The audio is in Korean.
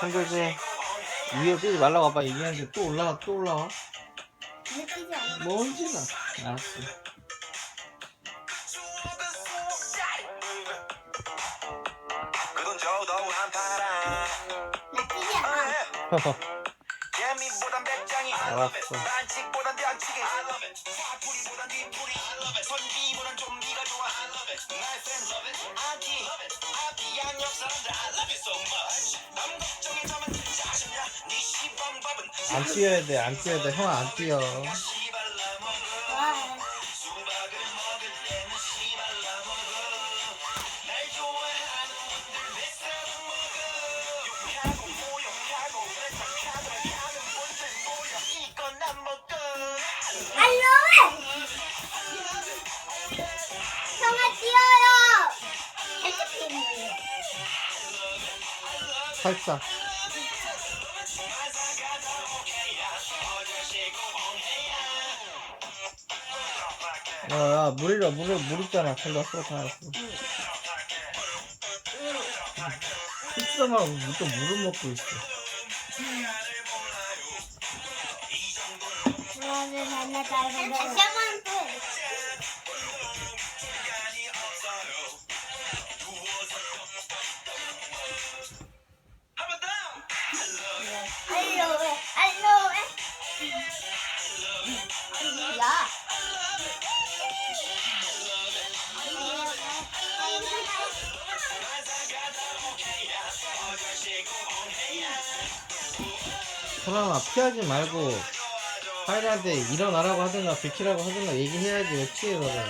한교지 위에 뛰지 말라고 아빠 얘기하는데 또 올라가 또 올라와 왜 뛰지 않아? 뭔지나 알았어 나 뛰지 않아. 개미보단 배짱이 알았어. 안 뛰어야 돼 안 뛰어야 돼 형 안 뛰어 분들 모여 이건 안 알로에! 형아 뛰어요! 뛰는 살짝 야야 물이라 물, 물 있잖아. 별로 써 다. 식사만 또 물을 먹고 있어. 다시 한번 소랑아 피하지 말고 하이라한테 일어나라고 하든가 비키라고 하든가 얘기해야지 왜 피해 그러래